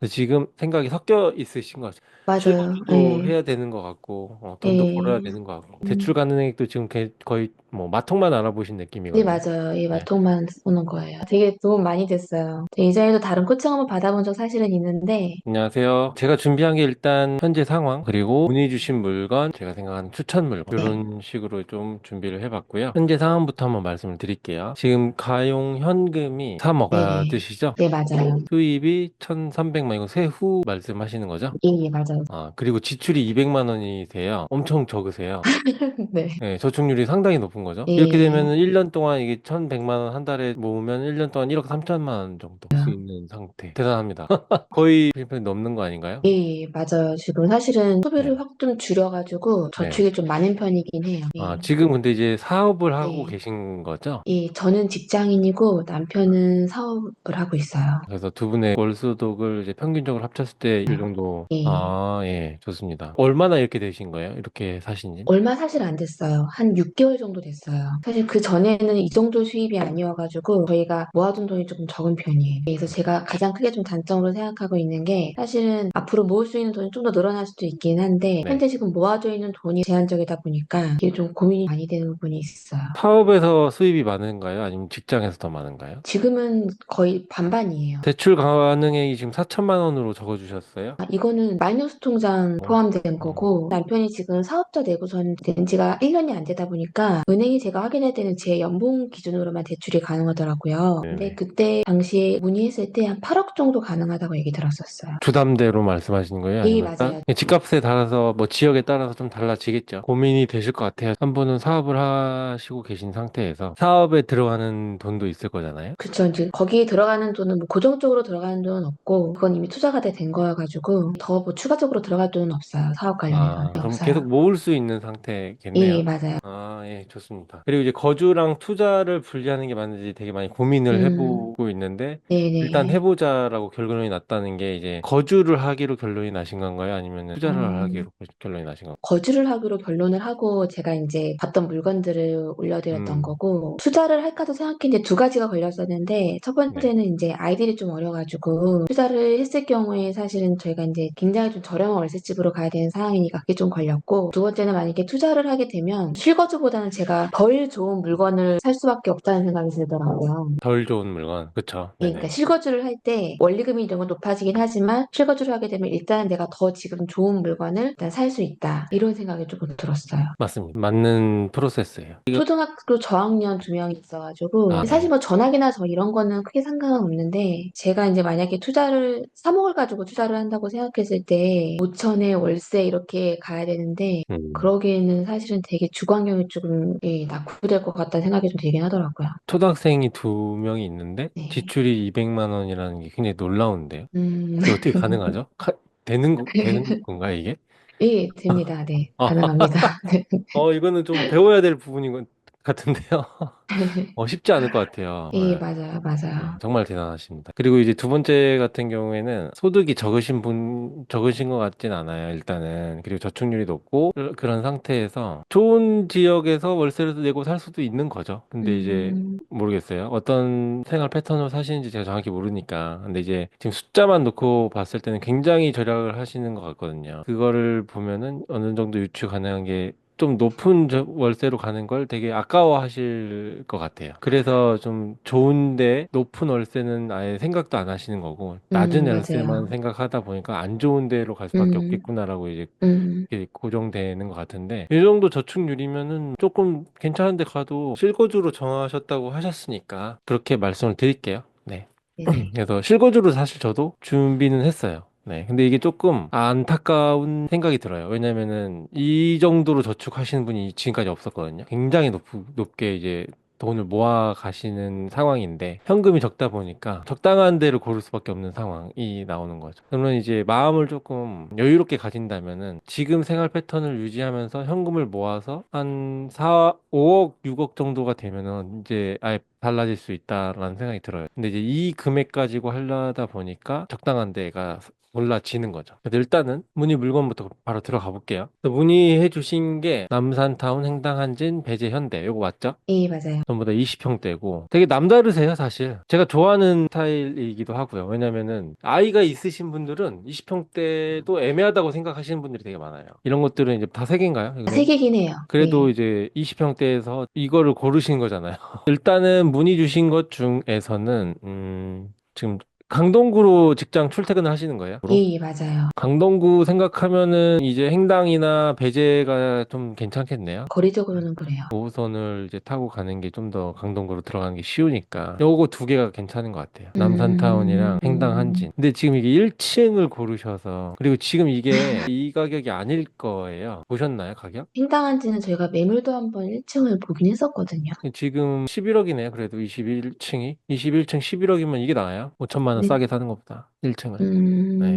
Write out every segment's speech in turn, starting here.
근데 지금 생각이 섞여 있으신 것 같아요. 맞아요. 실거주도 예, 해야 되는 것 같고, 어, 돈도 벌어야 예, 되는 것 같고, 대출 음, 가능액도 지금 개- 거의 뭐 마통만 알아보신 네, 느낌이거든요. 맞아요. 예, 네. 마통만 오는 거예요. 되게 도움 많이 됐어요. 저 이전에도 다른 코칭 한번 받아본 적 사실은 있는데, 안녕하세요. 제가 준비한 게 일단 현재 상황, 그리고 문의 주신 물건, 제가 생각하는 추천 물건, 네, 이런 식으로 좀 준비를 해봤고요. 현재 상황부터 한번 말씀을 드릴게요. 지금 가용 현금이 3억 아, 네, 뜻이죠? 네, 맞아요. 수입이 1,300만, 이거 세후 말씀하시는 거죠? 예, 예, 맞아요. 아, 그리고 지출이 200만 원이세요. 엄청 적으세요. 네, 네, 저축률이 상당히 높은 거죠. 이렇게 예, 되면은 1년 동안 이게 1,100만 원 한 달에 모으면 1년 동안 1억 3천만 원 정도 할수 있는 상태. 대단합니다. 거의 필리핀 넘는 거 아닌가요? 예, 예, 맞아요. 지금 사실은 네. 소비를 확 좀 줄여가지고 네. 저축이 좀 많은 편이긴 해요. 아, 예, 지금 근데 이제 사업을 하고 네. 계신 거죠? 예, 저는 직장인이고 남편은 사업을 하고 있어요. 그래서 두 분의 월 소득을 이제 평균적으로 합쳤을 때이 정도. 예. 아, 예, 좋습니다. 얼마나 이렇게 되신 거예요? 이렇게 사신 지? 얼마 사실 안 됐어요. 한 6개월 정도 됐어요. 사실 그 전에는 이 정도 수입이 아니어가지고 저희가 모아둔 돈이 조금 적은 편이에요. 그래서 제가 가장 크게 좀 단점으로 생각하고 있는 게 사실은 앞으로 모을 수 있는 돈이 좀 더 늘어날 수도 있긴 한데 네. 현재 지금 모아져 있는 돈이 제한적이다 보니까 이게 좀 고민이 많이 되는 부분이 있어요. 사업에서 수입이 많은가요? 아니면 직장에서 더 많은가요? 지금은 거의 반반이에요. 대출 가능액이 지금 4천만 원으로 적어주셨어요? 아, 이거는 마이너스 통장 어, 포함된 어, 거고 남편이 지금 사업자 내고선 된 지가 1년이 안 되다 보니까 은행이 제가 확인할 때는 제 연봉 기준으로만 대출이 가능하더라고요. 근데 네네. 그때 당시에 문의했을 때 한 8억 정도 가능하다고 얘기 들었었어요. 주담대로 말씀하시는 거예요? 예, 아니면 일단 맞아요. 집값에 따라서 뭐 지역에 따라서 좀 달라지겠죠. 고민이 되실 것 같아요. 한 분은 사업을 하시고 계신 상태에서 사업에 들어가는 돈도 있을 거잖아요. 그쵸. 이제 거기에 들어가는 돈은 뭐 고정적으로 들어가는 돈은 없고 그건 이미 투자가 돼 된 거여가지고 더 뭐 추가적으로 들어갈 돈은 없어요. 사업 관련해서는 아, 네, 그럼 없어요. 계속 모을 수 있는 예, 상태겠네요. 맞아요. 아, 예, 좋습니다. 그리고 이제 거주랑 투자를 분리하는 게 맞는지 되게 많이 고민을 음, 해보고 있는데, 일단 네네. 해보자라고 결론이 났다는 게 이제 거주를 하기로 결론이 나신 건가요? 아니면 투자를 어, 하기로 결론이 나신 건가요? 거주를 하기로 결론을 하고 제가 이제 봤던 물건들을 올려드렸던 음, 거고 투자를 할까도 생각했는데 두 가지가 걸렸었는데 첫 네. 번째는 이제 아이들이 좀 어려가지고 투자를 했을 경우에 사실은 저희가 이제 굉장히 좀 저렴한 월세집으로 가야 되는 상황이니까 그게 좀 걸렸고 두 번째는 만약에 투자를 하게 되면 실거주보다는 제가 덜 좋은 물건을 살 수밖에 없다는 생각이 들더라고요. 덜 좋은 물건. 그쵸. 예, 그러니까 네네. 실거주를 할 때 원리금이 좀 높아지긴 하지만 실거주를 하게 되면 일단 내가 더 지금 좋은 물건을 일단 살 수 있다. 이런 생각이 조금 들었어요. 맞습니다. 맞는 프로세스예요. 이거, 초등학교 저학년 두 명이 있어가지고 아, 사실 네. 뭐 전학이나 저 이런 거는 크게 상관은 없는데 제가 이제 만약에 투자를 3억을 가지고 투자를 한다고 생각했을 때 5천에 월세 이렇게 가야 되는데 음. 그러기에는 사실은 되게 주거환경이 조금 예, 낙후될 것 같다는 생각이 좀 들긴 하더라고요. 초등학생이 두 명이 있는데 네. 지출이 200만 원이라는 게 굉장히 놀라운데요. 음, 이게 어떻게 가능하죠? 가- 되는 거, 되는 건가, 이게? 예, 됩니다. 네, 아, 가능합니다. 어, 이거는 좀 배워야 될 부분인 것 같은데요. 어, 쉽지 않을 것 같아요. 예, 네. 맞아요, 네, 맞아요. 정말 대단하십니다. 그리고 이제 두 번째 같은 경우에는 소득이 적으신 분, 적으신 것 같진 않아요, 일단은. 그리고 저축률이 높고, 그- 그런 상태에서 좋은 지역에서 월세를 내고 살 수도 있는 거죠. 근데 이제 음, 모르겠어요. 어떤 생활 패턴으로 사시는지 제가 정확히 모르니까. 근데 이제 지금 숫자만 놓고 봤을 때는 굉장히 절약을 하시는 것 같거든요. 그거를 보면은 어느 정도 유추 가능한 게 좀 높은 저- 월세로 가는 걸 되게 아까워하실 것 같아요. 그래서 좀 좋은데 높은 월세는 아예 생각도 안 하시는 거고 낮은 음, 월세만 맞아요. 생각하다 보니까 안 좋은 데로 갈 수밖에 음, 없겠구나라고 이제 음, 이렇게 고정되는 것 같은데 이 정도 저축률이면은 조금 괜찮은 데 가도 실거주로 정하셨다고 하셨으니까 그렇게 말씀을 드릴게요. 네. 네네. 그래서 실거주로 사실 저도 준비는 했어요. 네. 근데 이게 조금 안타까운 생각이 들어요. 왜냐면은 이 정도로 저축하시는 분이 지금까지 없었거든요. 굉장히 높, 높게 이제 돈을 모아 가시는 상황인데 현금이 적다 보니까 적당한 데를 고를 수밖에 없는 상황이 나오는 거죠. 그러면 이제 마음을 조금 여유롭게 가진다면은 지금 생활 패턴을 유지하면서 현금을 모아서 한 4, 5억, 6억 정도가 되면은 이제 아예 달라질 수 있다라는 생각이 들어요. 근데 이제 이 금액 가지고 하려다 보니까 적당한 데가 올라지는 거죠. 일단은 문의 물건부터 바로 들어가 볼게요. 문의해 주신 게 남산타운, 행당한진, 배재현대 요거 맞죠? 예, 맞아요. 전부 다 20평대고 되게 남다르세요 사실 제가 좋아하는 스타일이기도 하고요 왜냐면은 아이가 있으신 분들은 20평대도 애매하다고 생각하시는 분들이 되게 많아요 이런 것들은 이제 다세 개인가요? 이거는? 세 개긴 해요. 그래도 네. 이제 20평대에서 이거를 고르신 거잖아요 일단은 문의 주신 것 중에서는 음 지금 강동구로 직장 출퇴근을 하시는 거예요? 예, 예, 맞아요. 강동구 생각하면은 이제 행당이나 배재가 좀 괜찮겠네요 거리적으로는 그래요. 5호선을 이제 타고 가는 게 좀 더 강동구로 들어가는 게 쉬우니까 요거 두 개가 괜찮은 것 같아요. 음. 남산타운이랑 행당 한진. 근데 지금 이게 1층을 고르셔서 그리고 지금 이게 이 가격이 아닐 거예요. 보셨나요, 가격? 횡단한지는 저희가 매물도 한번 1층을 보긴 했었거든요. 지금 11억이네요. 그래도 21층이 21층 11억이면 이게 나아요? 5천만 원 네. 싸게 사는 것보다 1층을. 음, 네.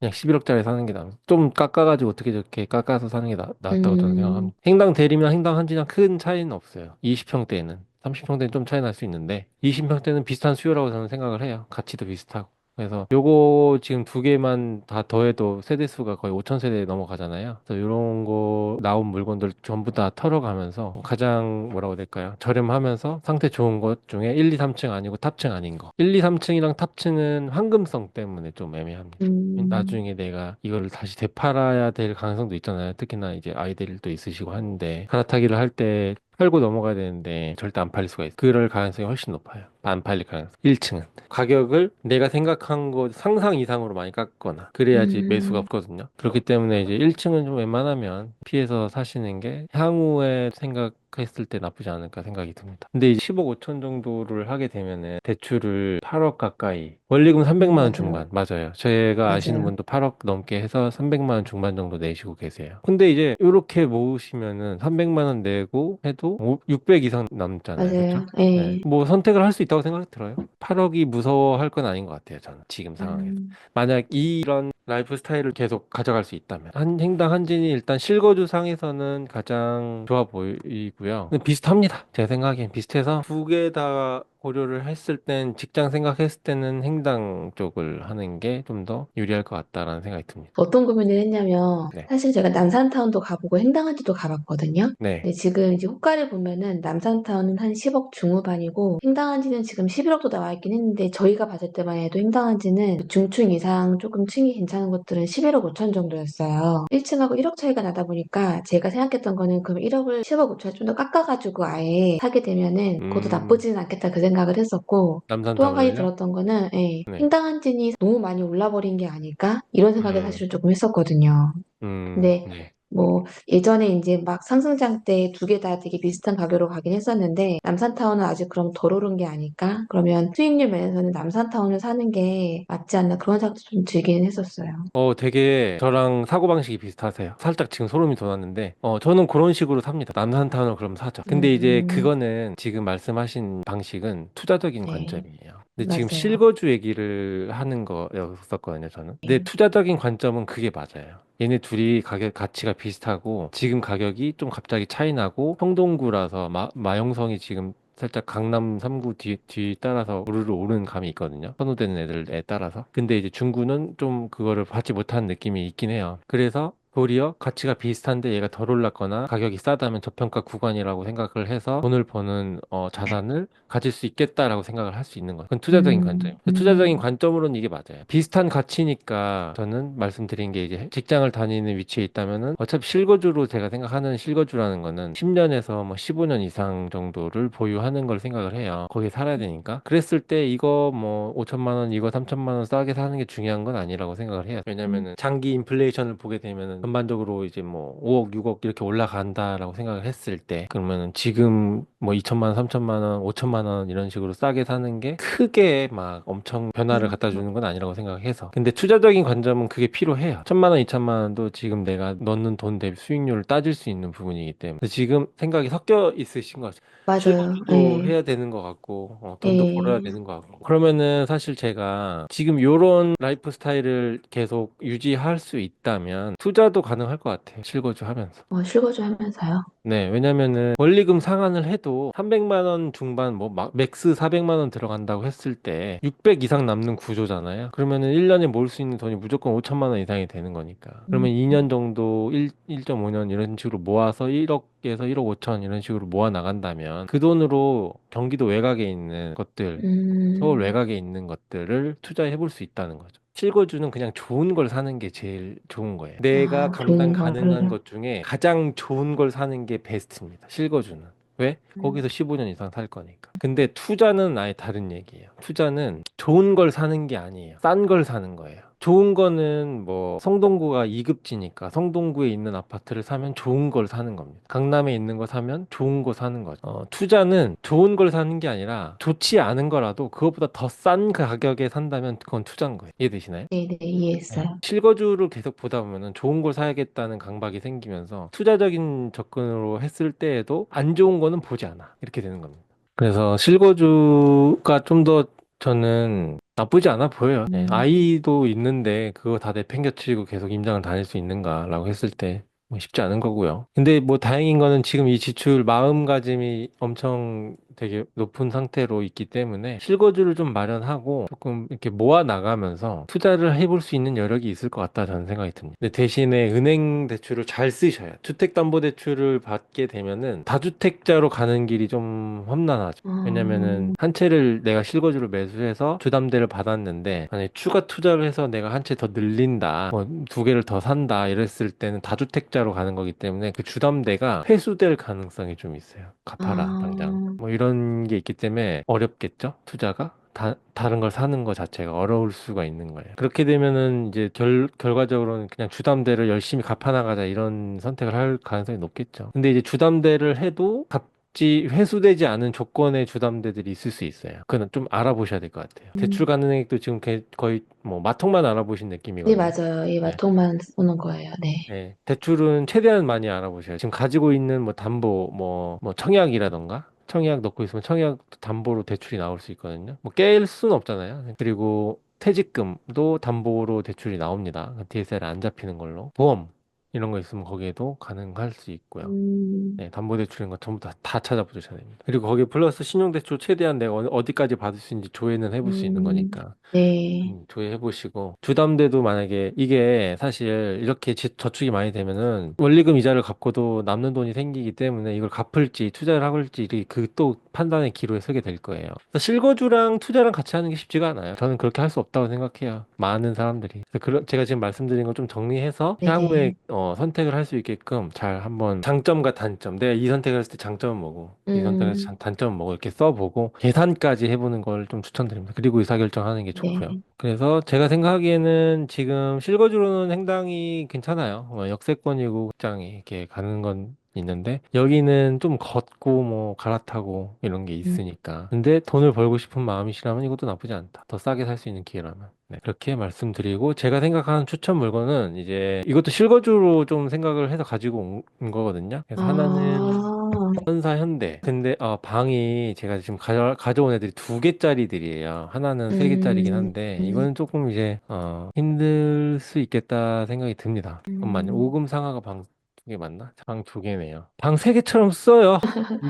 그냥 11억짜리 사는 게 나아. 좀 깎아가지고 어떻게 저렇게 깎아서 사는 게 나, 낫다고 저는 음. 생각합니다. 행당 대리면 행당 한지랑 큰 차이는 없어요. 20평대는. 30평대는 좀 차이 날 수 있는데 20평대는 비슷한 수요라고 저는 생각을 해요. 가치도 비슷하고. 그래서 요거 지금 두 개만 다 더해도 세대수가 거의 5천 세대 넘어가잖아요. 그래서 요런 거 나온 물건들 전부 다 털어가면서 가장 뭐라고 해야 될까요? 저렴하면서 상태 좋은 것 중에 1, 2, 3층 아니고 탑층 아닌 거. 1, 2, 3층이랑 탑층은 황금성 때문에 좀 애매합니다. 음, 나중에 내가 이거를 다시 되팔아야 될 가능성도 있잖아요. 특히나 이제 아이들도 있으시고 하는데 갈아타기를 할 때 팔고 넘어가야 되는데 절대 안 팔릴 수가 있어요. 그럴 가능성이 훨씬 높아요. 안 팔릴 가능성. 1층은. 가격을 내가 생각한 것 상상 이상으로 많이 깎거나 그래야지 음. 매수가 없거든요. 그렇기 때문에 이제 1층은 좀 웬만하면 피해서 사시는 게 향후에 생각 했을 때 나쁘지 않을까 생각이 듭니다. 근데 이제 10억 5천 정도를 하게 되면은 대출을 8억 가까이 원리금 300만 원. 중반 맞아요. 제가 아시는 맞아요. 분도 8억 넘게 해서 300만 원 중반 정도 내시고 계세요. 근데 이제 이렇게 모으시면은 300만 원 내고 해도 600 이상 남잖아요. 맞아요. 그렇죠? 예. 네. 뭐 선택을 할 수 있다고 생각이 들어요. 8억이 무서워할 건 아닌 것 같아요. 저는 지금 상황에서. 음, 만약 이런 라이프 스타일을 계속 가져갈 수 있다면 한 행당 한진이 일단 실거주 상에서는 가장 좋아 보이고요. 비슷합니다. 제 생각엔 비슷해서 두 개 다 고려를 했을 땐 직장 생각했을 때는 행당 쪽을 하는 게 좀 더 유리할 것 같다라는 생각이 듭니다. 어떤 고민을 했냐면 네. 사실 제가 남산타운도 가보고 횡단한지도 가봤거든요. 네. 근데 지금 이제 호가를 보면은 남산타운은 한 10억 중후반이고 횡단한지는 지금 11억도 나와 있긴 했는데 저희가 봤을 때만 해도 횡단한지는 중층 이상 조금 층이 괜찮은 것들은 11억 5천 정도였어요. 1층하고 1억 차이가 나다 보니까 제가 생각했던 거는 그럼 1억을 10억 5천에 좀더 깎아가지고 아예 사게 되면은 그것도 음. 나쁘지는 않겠다 그 생각 을 했었고 또 한 가지? 들었던 거는 예, 네. 횡단한진이 너무 많이 올라버린 게 아닐까 이런 생각이 음. 사실은 조금 했었거든요. 음, 근데 네. 뭐 예전에 이제 막 상승장 때 두 개 다 되게 비슷한 가격으로 가긴 했었는데 남산타운은 아직 그럼 덜 오른 게 아닐까? 그러면 수익률 면에서는 남산타운을 사는 게 맞지 않나 그런 생각도 좀 들기는 했었어요. 어, 되게 저랑 사고방식이 비슷하세요. 살짝 지금 소름이 돋았는데, 어, 저는 그런 식으로 삽니다. 남산타운을 그럼 사죠. 근데 이제 음. 그거는 지금 말씀하신 방식은 투자적인 네. 관점이에요. 근데 지금 맞아요. 실거주 얘기를 하는 거였었거든요, 저는. 근데 네. 투자적인 관점은 그게 맞아요. 얘네 둘이 가격 가치가 비슷하고 지금 가격이 좀 갑자기 차이 나고 성동구라서 마, 마용성이 지금 살짝 강남 3구 뒤, 뒤 따라서 우르르 오르는 감이 있거든요. 선호되는 애들에 따라서. 근데 이제 중구는 좀 그거를 받지 못한 느낌이 있긴 해요. 그래서 도리어 가치가 비슷한데 얘가 덜 올랐거나 가격이 싸다면 저평가 구간이라고 생각을 해서 돈을 버는 어, 자산을 가질 수 있겠다라고 생각을 할 수 있는 거예요. 그건 투자적인 음, 관점이에요. 음. 투자적인 관점으로는 이게 맞아요. 비슷한 가치니까 저는 말씀드린 게 이제 직장을 다니는 위치에 있다면은 어차피 실거주로 제가 생각하는 실거주라는 거는 10년에서 뭐 15년 이상 정도를 보유하는 걸 생각을 해요. 거기에 살아야 되니까. 그랬을 때 이거 뭐 5천만 원, 이거 3천만 원 싸게 사는 게 중요한 건 아니라고 생각을 해요. 왜냐면은 장기 인플레이션을 보게 되면은 전반적으로 이제 뭐 5억, 6억 이렇게 올라간다라고 생각을 했을 때 그러면은 지금 뭐 2천만 원, 3천만 원, 5천만 원 이런 식으로 싸게 사는 게 크게 막 엄청 변화를 음. 갖다 주는 건 아니라고 생각해서. 근데 투자적인 관점은 그게 필요해요. 천만 원, 이천만 원도 지금 내가 넣는 돈 대비 수익률을 따질 수 있는 부분이기 때문에. 지금 생각이 섞여 있으신 것 같아요. 맞아요. 예. 해야 되는 것 같고 어, 돈도 예. 벌어야 되는 것 같고 그러면은 사실 제가 지금 요런 라이프 스타일을 계속 유지할 수 있다면 투자도 가능할 것 같아요 실거주 하면서 어, 실거주 하면서요. 네 왜냐면은 원리금 상환을 해도 해도 300만 원 중반 뭐 막- 맥스 400만 원 들어간다고 했을 때 600 이상 남는 구조잖아요. 그러면은 1년에 모을 수 있는 돈이 무조건 5천만 원 이상이 되는 거니까. 그러면 음. 2년 정도 1, 1.5년 이런 식으로 모아서 1억에서 1억 5천 이런 식으로 모아 나간다면 그 돈으로 경기도 외곽에 있는 것들 음. 서울 외곽에 있는 것들을 투자해 볼 수 있다는 거죠. 실거주는 그냥 좋은 걸 사는 게 제일 좋은 거예요. 내가 아, 감당 가능한. 것 중에 가장 좋은 걸 사는 게 베스트입니다. 실거주는. 왜? 음. 거기서 15년 이상 살 거니까. 근데 투자는 아예 다른 얘기예요. 투자는 좋은 걸 사는 게 아니에요. 싼 걸 사는 거예요. 좋은 거는 뭐 성동구가 2급지니까 성동구에 있는 아파트를 사면 좋은 걸 사는 겁니다. 강남에 있는 거 사면 좋은 거 사는 거죠. 어, 투자는 좋은 걸 사는 게 아니라 좋지 않은 거라도 그것보다 더 싼 가격에 산다면 그건 투자인 거예요. 이해되시나요? 네네, 이해했어요. 실거주를 계속 보다 보면은 좋은 걸 사야겠다는 강박이 생기면서 투자적인 접근으로 했을 때에도 안 좋은 거는 보지 않아. 이렇게 되는 겁니다. 그래서 실거주가 좀더 저는 나쁘지 않아 보여요. 네, 음. 아이도 있는데 그거 다 내팽겨치고 계속 임장을 다닐 수 있는가라고 했을 때뭐 쉽지 않은 거고요. 근데 뭐 다행인 거는 지금 이 지출 마음가짐이 엄청 되게 높은 상태로 있기 때문에 실거주를 좀 마련하고 조금 이렇게 모아 나가면서 투자를 해볼 수 있는 여력이 있을 것 같다 저는 생각이 듭니다. 근데 대신에 은행 대출을 잘 쓰셔야 주택담보대출을 받게 되면은 다주택자로 가는 길이 좀 험난하죠. 아. 왜냐면은 한 채를 내가 실거주를 매수해서 주담대를 받았는데 만약에 추가 투자를 해서 내가 한 채 더 늘린다, 뭐 두 개를 더 산다 이랬을 때는 다주택자로 가는 거기 때문에 그 주담대가 회수될 가능성이 좀 있어요. 갚아라 아. 당장. 뭐 이런 게 있기 때문에 어렵겠죠? 투자가? 다, 다른 걸 사는 것 자체가 어려울 수가 있는 거예요. 그렇게 되면은 이제 결, 결과적으로는 그냥 주담대를 열심히 갚아나가자 이런 선택을 할 가능성이 높겠죠. 근데 이제 주담대를 해도 갚지, 회수되지 않은 조건의 주담대들이 있을 수 있어요. 그건 좀 알아보셔야 될 것 같아요. 음. 대출 가능액도 지금 개- 거의 뭐 마통만 알아보신 네, 느낌이거든요. 맞아요. 이 마통만 오는 거예요. 네. 네, 대출은 최대한 많이 알아보셔요. 지금 가지고 있는 뭐 담보, 뭐, 뭐 청약이라던가, 청약 넣고 있으면 청약 담보로 대출이 나올 수 있거든요. 뭐 깰 수는 없잖아요. 그리고 퇴직금도 담보로 대출이 나옵니다. DSR 안 잡히는 걸로. 보험, 이런 거 있으면 거기에도 가능할 수 있고요. 음. 네, 담보대출인 거 전부 다, 다 찾아보셔야 됩니다. 그리고 거기에 플러스 신용대출 최대한 내가 어디- 어디까지 받을 수 있는지 조회는 해볼 수 있는 음. 거니까. 네. 음, 조회해보시고 주담대도 만약에 이게 사실 이렇게 지- 저축이 많이 되면은 원리금 이자를 갚고도 남는 돈이 생기기 때문에 이걸 갚을지 투자를 할지 그 또 판단의 기로에 서게 될 거예요. 그래서 실거주랑 투자랑 같이 하는 게 쉽지가 않아요. 저는 그렇게 할 수 없다고 생각해요. 많은 사람들이. 그래서 그런- 제가 지금 말씀드린 걸 좀 정리해서 네네. 향후에 어, 선택을 할 수 있게끔 잘 한번 장점과 단점, 내가 이 선택을 했을 때 장점은 뭐고 이 선택을 했을 때 음. 단점은 뭐고 이렇게 써보고 계산까지 해보는 걸 좀 추천드립니다. 그리고 의사결정하는 게 좋고요. 네. 그래서 제가 생각하기에는 지금 실거주로는 상당히 괜찮아요. 어, 역세권이고 극장에 이렇게 가는 건 있는데 여기는 좀 걷고 뭐 갈아타고 이런 게 있으니까. 근데 돈을 벌고 싶은 마음이시라면 이것도 나쁘지 않다. 더 싸게 살 수 있는 기회라면. 네, 그렇게 말씀드리고 제가 생각하는 추천 물건은 이제 이것도 실거주로 좀 생각을 해서 가지고 온 거거든요. 그래서 하나는 아. 현사 현대. 근데 어, 방이 제가 지금 가져, 가져온 애들이 두 개짜리들이에요. 하나는 세 개짜리긴 음. 한데 음. 이거는 조금 이제 어, 힘들 수 있겠다 생각이 듭니다. 잠깐만요. 음. 오금 상하가 방두 개 맞나? 방 두 개네요. 방 세 개처럼 써요.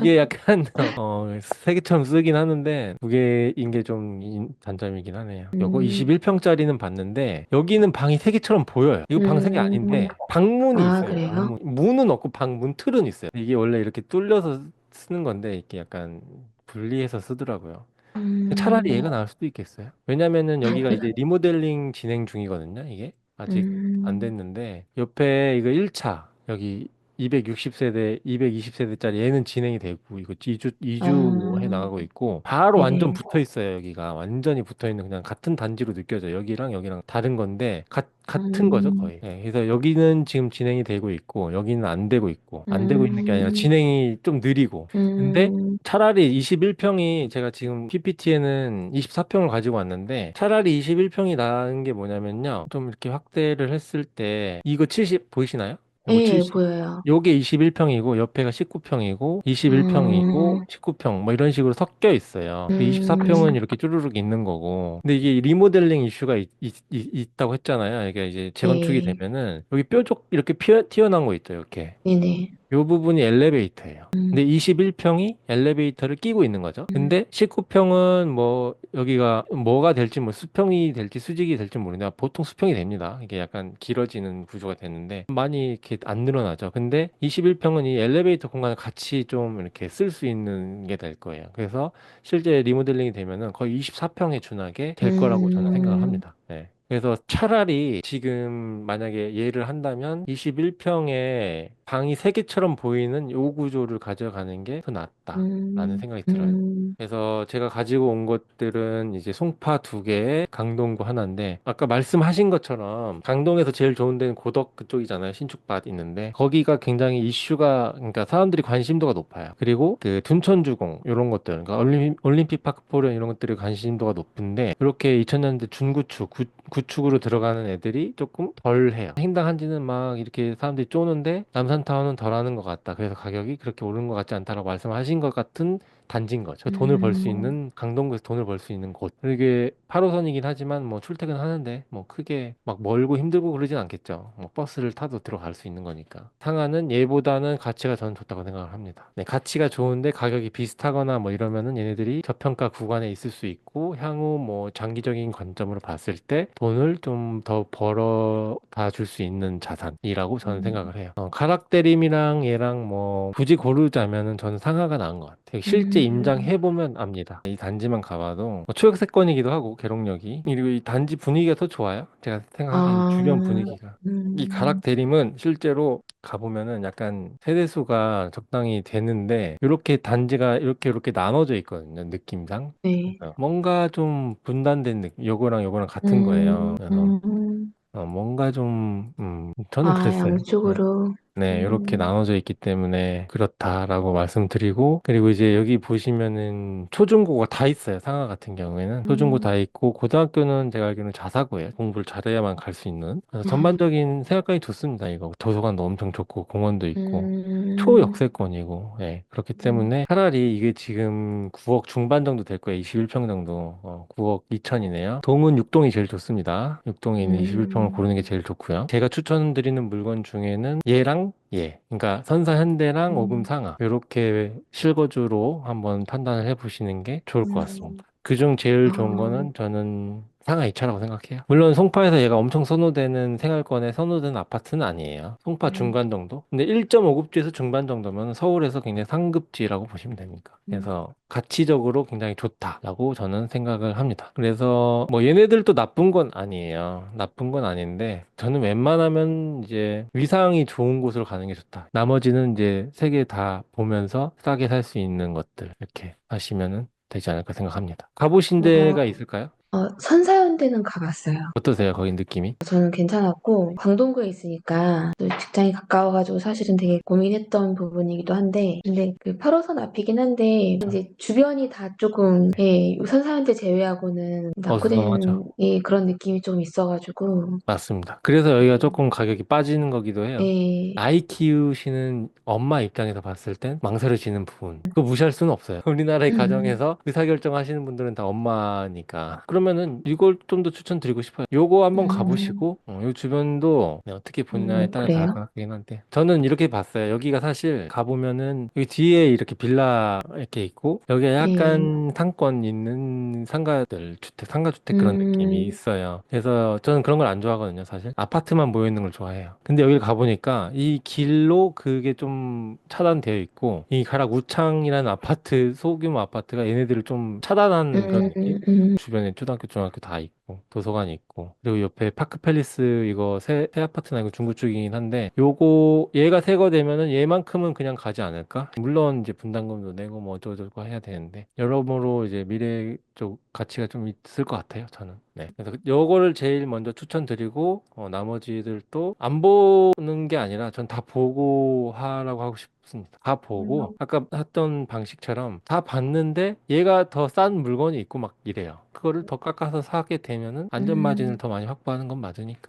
이게 약간 어, 세 개처럼 쓰긴 하는데 두 개인 게 좀 단점이긴 하네요. 요거 음. 21평짜리는 봤는데 여기는 방이 세 개처럼 보여요. 이거 방 세개 음. 아닌데 방문이 아, 있어요. 그래요? 방문. 문은 없고 방문 틀은 있어요. 이게 원래 이렇게 뚫려서 쓰는 건데 이렇게 약간 분리해서 쓰더라고요. 음. 차라리 얘가 나을 수도 있겠어요. 왜냐면은 여기가 이제 리모델링 진행 중이거든요. 이게 아직 음. 안 됐는데 옆에 이거 1차 여기 260세대, 220세대짜리 얘는 진행이 되고 이거 2주 2주 해 아. 나가고 있고 바로 완전 네네. 붙어 있어요. 여기가 완전히 붙어 있는 그냥 같은 단지로 느껴져요. 여기랑 여기랑 다른 건데 가, 같은 거죠, 음. 거의. 예, 그래서 여기는 지금 진행이 되고 있고 여기는 안 되고 있고 안 되고 있는 게 아니라 음. 진행이 좀 느리고 근데 음. 차라리 21평이 제가 지금 PPT에는 24평을 가지고 왔는데 차라리 21평이 나은 게 뭐냐면요. 좀 이렇게 확대를 했을 때 이거 70 보이시나요? 요거 예, 70. 보여요. 요게 21평이고 옆에가 19평이고 21평이고 음. 19평 뭐 이런 식으로 섞여 있어요. 음. 24평은 이렇게 쭈루룩 있는 거고. 근데 이게 리모델링 이슈가 있, 다고 했잖아요. 이게 이제 재건축이 네. 되면은 여기 뾰족 이렇게 피어, 튀어나온 거 있죠. 이렇게. 네네. 요 부분이 엘리베이터예요. 근데 음, 21평이 엘리베이터를 끼고 있는 거죠. 음, 근데 19평은 뭐 여기가 뭐가 될지 뭐 수평이 될지 수직이 될지 모르는데 보통 수평이 됩니다. 이게 약간 길어지는 구조가 되는데 많이 이렇게 안 늘어나죠. 근데 21평은 이 엘리베이터 공간을 같이 좀 이렇게 쓸 수 있는 게 될 거예요. 그래서 실제 리모델링이 되면은 거의 24평에 준하게 될 거라고 저는 생각을 음, 합니다. 네. 그래서 차라리 지금 만약에 예를 한다면 21평에 방이 3개처럼 보이는 요 구조를 가져가는 게 더 낫다라는 음, 생각이 들어요. 음, 그래서 제가 가지고 온 것들은 이제 송파 두 개에 강동구 하나인데 아까 말씀하신 것처럼 강동에서 제일 좋은 데는 고덕 그쪽이잖아요. 신축밭 있는데 거기가 굉장히 이슈가 그러니까 사람들이 관심도가 높아요. 그리고 그 둔촌주공 이런 것들 그러니까 올림픽, 올림픽 파크 포럼 이런 것들이 관심도가 높은데 이렇게 2000년대 중구축 구, 구축으로 들어가는 애들이 조금 덜 해요. 횡단한지는 막 이렇게 사람들이 쪼는데 남산 타운은 덜 하는 것 같다. 그래서 가격이 그렇게 오르는 것 같지 않다라고 말씀하신 것 같은 단지인 거죠. 돈을 벌 수 음, 있는 강동구에서 돈을 벌 수 있는 곳. 이게 8호선이긴 하지만 뭐 출퇴근하는데 뭐 크게 막 멀고 힘들고 그러진 않겠죠. 뭐 버스를 타도 들어갈 수 있는 거니까. 상하는 얘보다는 가치가 저는 좋다고 생각을 합니다. 네, 가치가 좋은데 가격이 비슷하거나 뭐 이러면은 얘네들이 저평가 구간에 있을 수 있고 향후 뭐 장기적인 관점으로 봤을 때 돈을 좀 더 벌어 다 줄 수 있는 자산이라고 저는 음, 생각을 해요. 어, 가락대림이랑 얘랑 뭐 굳이 고르자면은 저는 상하가 나은 것 같아요. 실제 음, 임장해보면 압니다. 이 단지만 가봐도 뭐 초역세권이기도 하고 계록역이 그리고 이 단지 분위기가 더 좋아요. 제가 생각하기에는 아, 주변 분위기가. 이 음, 가락 대림은 실제로 가보면은 약간 세대수가 적당히 되는데 이렇게 단지가 이렇게 이렇게 나눠져 있거든요. 느낌상. 네, 어, 뭔가 좀 분단된 느낌. 요거랑 요거랑 같은 거예요. 음, 그래서 음, 어, 뭔가 좀, 음, 저는 아, 그랬어요. 네. 양쪽으로, 네, 이렇게 음, 나눠져 있기 때문에 그렇다라고 말씀드리고, 그리고 이제 여기 보시면은 초중고가 다 있어요. 상하 같은 경우에는. 초중고 음, 다 있고, 고등학교는 제가 알기로는 자사고예요. 공부를 잘해야만 갈 수 있는. 그래서 전반적인 생활관이 좋습니다. 이거. 도서관도 엄청 좋고, 공원도 있고. 음, 초역세권이고, 예. 그렇기 음, 때문에 차라리 이게 지금 9억 중반 정도 될 거예요. 21평 정도. 어, 9억 2천이네요. 동은 6동이 제일 좋습니다. 6동에 있는 21평을 음, 고르는 게 제일 좋고요. 제가 추천드리는 물건 중에는 얘랑 얘. 그러니까 선사 현대랑 음, 오금 상하. 이렇게 실거주로 한번 판단을 해보시는 게 좋을 것 음, 같습니다. 그중 제일 좋은 아, 거는 저는 상하 2차라고 생각해요. 물론 송파에서 얘가 엄청 선호되는 생활권에 선호되는 아파트는 아니에요. 송파 음, 중간 정도? 근데 1.5급지에서 중반 정도면 서울에서 굉장히 상급지라고 보시면 됩니다. 음, 그래서 가치적으로 굉장히 좋다라고 저는 생각을 합니다. 그래서 뭐 얘네들도 나쁜 건 아니에요. 나쁜 건 아닌데 저는 웬만하면 이제 위상이 좋은 곳으로 가는 게 좋다. 나머지는 이제 세 개 다 보면서 싸게 살 수 있는 것들 이렇게 하시면은 되지 않을까 생각합니다. 가보신 데가 어, 있을까요? 어, 선사연 대는 가봤어요. 어떠세요? 거기 느낌이? 저는 괜찮았고, 광동구에 있으니까 또 직장이 가까워가지고 사실은 되게 고민했던 부분이기도 한데, 근데 그 8호선 앞이긴 한데, 이제 주변이 다 조금, 예, 선사연대 제외하고는 어수선하죠. 낙후된 예, 그런 느낌이 좀 있어가지고, 맞습니다. 그래서 여기가 조금 가격이 빠지는 거기도 해요. 예, 아이 키우시는 엄마 입장에서 봤을 땐 망설여지는 부분. 그거 무시할 수는 없어요. 우리나라의 음, 가정에서 의사결정 하시는 분들은 다 엄마니까. 그러면은 이걸 좀 더 추천드리고 싶어요. 요거 한번 음, 가보시고, 어, 요 주변도 네, 어떻게 보냐에 음, 따라 다를 것 그래요? 같긴 한데. 저는 이렇게 봤어요. 여기가 사실 가보면은 여기 뒤에 이렇게 빌라 이렇게 있고, 여기가 예, 약간 상권 있는 상가들, 주택, 상가주택 그런 느낌이 음, 있어요. 그래서 저는 그런 걸 안 좋아하거든요, 사실. 아파트만 모여 있는 걸 좋아해요. 근데 여기 가 보니까 이 길로 그게 좀 차단되어 있고, 이 가락 우창이라는 아파트, 소규모 아파트가 얘네들을 좀 차단한 그런 음, 느낌? 음, 주변에 초등학교, 중학교 다 있고, 도서관이 있고, 그리고 옆에 파크팰리스 이거 새, 새 아파트나 이거 중구축이긴 한데, 요거, 얘가 새거되면은 얘만큼은 그냥 가지 않을까? 물론 이제 분담금도 내고 뭐 어쩌고저쩌고 해야 되는데, 여러모로 이제 미래 쪽 가치가 좀 있을 것 같아요, 저는. 네. 그래서 요거를 제일 먼저 추천드리고, 어, 나머지들도 안 보는 게 아니라 전 다 보고 하라고 하고 싶습니다. 다 보고, 음, 아까 했던 방식처럼 다 봤는데 얘가 더 싼 물건이 있고 막 이래요. 그거를 더 깎아서 사게 되면은 안전 마진을 음, 더 많이 확보하는 건 맞으니까.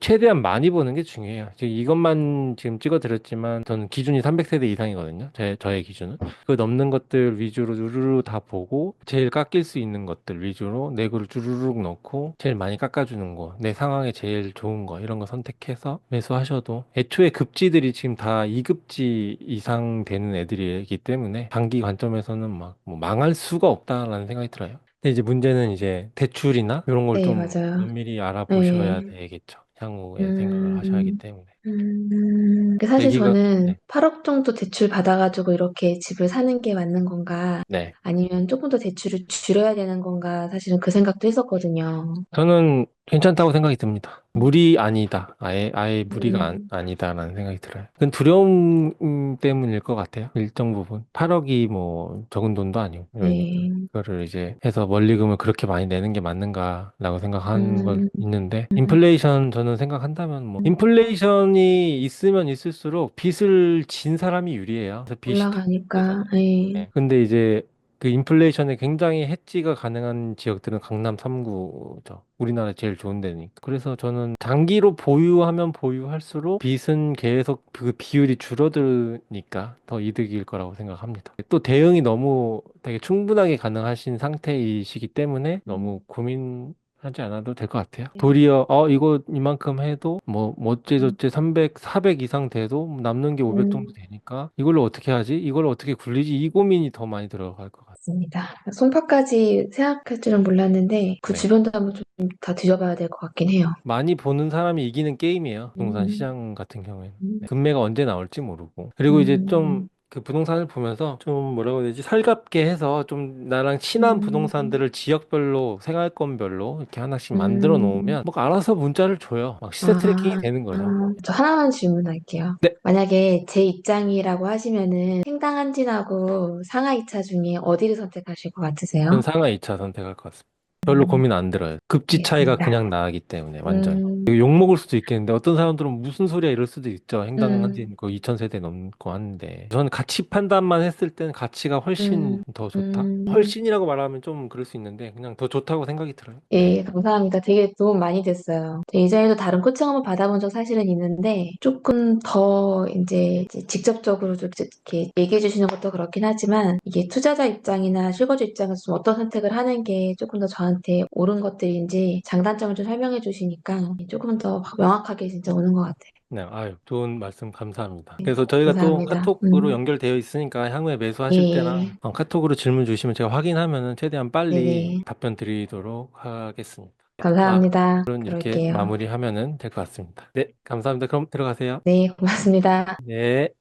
최대한 많이 보는 게 중요해요. 지금 이것만 지금 찍어드렸지만 저는 기준이 300세대 이상이거든요. 제, 저의 기준은. 그 넘는 것들 위주로 주르르 다 보고 제일 깎일 수 있는 것들 위주로 내구를 주르륵 넣고 제일 많이 깎아주는 거, 내 상황에 제일 좋은 거 이런 거 선택해서 매수하셔도 애초에 급지들이 지금 다 2급지 이상 되는 애들이기 때문에 장기 관점에서는 막 뭐 망할 수가 없다라는 생각이 들어요. 근데 이제 문제는 이제 대출이나 이런 걸 네, 좀. 면밀히 알아보셔야 네. 되겠죠. 향후에 생각을 하셔야 하기 음, 때문에. 음, 사실 얘기가 저는 네. 8억 정도 대출 받아가지고 이렇게 집을 사는 게 맞는 건가? 네. 아니면 조금 더 대출을 줄여야 되는 건가? 사실은 그 생각도 했었거든요. 저는 괜찮다고 생각이 듭니다. 무리 아니다. 아예, 아예 무리가 안, 음, 아니다라는 생각이 들어요. 그건 두려움 음, 때문일 것 같아요. 일정 부분. 8억이 뭐 적은 돈도 아니고. 네. 그거를 이제 해서 원리금을 그렇게 많이 내는 게 맞는가라고 생각하는 건 음, 있는데, 음, 인플레이션 저는 생각한다면 뭐, 인플레이션 이 있으면 있을수록 빚을 진 사람이 유리해요. 그래서 빚이 더 올라가니까. 네. 네. 근데 이제 그 인플레이션에 굉장히 해지가 가능한 지역들은 강남 3구죠. 우리나라 제일 좋은 데니까. 그래서 저는 장기로 보유하면 보유할수록 빚은 계속 그 비율이 줄어드니까 더 이득일 거라고 생각합니다. 또 대응이 너무 되게 충분하게 가능하신 상태이시기 때문에 너무 고민 하지 않아도 될 것 같아요. 도리어, 어, 이거 이만큼 해도, 뭐, 뭐 어째저째 300, 400 이상 돼도 남는 게 500 정도 음, 되니까, 이걸로 어떻게 하지? 이걸 어떻게 굴리지? 이 고민이 더 많이 들어갈 것 같아요. 맞습니다. 송파까지 생각할 줄은 몰랐는데 그 네. 주변도 한번 좀더 뒤져봐야 될 것 같긴 해요. 많이 보는 사람이 이기는 게임이에요. 부동산 음, 시장 같은 경우에는. 음, 네. 금매가 언제 나올지 모르고. 그리고 이제 음, 좀 그 부동산을 보면서 좀 뭐라고 해야 되지? 살갑게 해서 좀 나랑 친한 음, 부동산들을 지역별로, 생활권별로 이렇게 하나씩 만들어 음. 놓으면 뭐 알아서 문자를 줘요. 막 시세 트래킹이 아, 되는 아, 거죠. 저 하나만 질문할게요. 네. 만약에 제 입장이라고 하시면은 횡단한진하고 상하 2차 중에 어디를 선택하실 것전 같으세요? 상하 2차 선택할 것 같습니다. 별로 음, 고민 안 들어요. 급지 차이가 알겠습니다. 그냥 나기 때문에 완전. 음, 욕 먹을 수도 있겠는데 어떤 사람들은 무슨 소리야 이럴 수도 있죠. 음, 횡단한지 그 2000세대 넘고 하는데 저는 가치 판단만 했을 땐 가치가 훨씬 음, 더 좋다. 음. 훨씬이라고 말하면 좀 그럴 수 있는데 그냥 더 좋다고 생각이 들어요. 네. 예, 감사합니다. 되게 도움 많이 됐어요. 저 이전에도 다른 코칭 한번 받아본 적 사실은 있는데 조금 더 이제 이제 직접적으로 좀 이렇게 얘기해 주시는 것도 그렇긴 하지만 이게 투자자 입장이나 실거주 입장에서 좀 어떤 선택을 하는 게 조금 더 저한테 옳은 것들인지 장단점을 좀 설명해 주시니까 조금 더 명확하게 진짜 오는 것 같아요. 네, 아유, 좋은 말씀 감사합니다. 그래서 저희가 또 감사합니다. 카톡으로 음, 연결되어 있으니까 향후에 매수하실 때나 예, 어, 카톡으로 질문 주시면 제가 확인하면은 최대한 빨리 네네. 답변 드리도록 하겠습니다. 네, 감사합니다. 오늘은 이렇게 그럴게요. 마무리하면은 될것 같습니다. 네, 감사합니다. 그럼 들어가세요. 네, 고맙습니다. 네.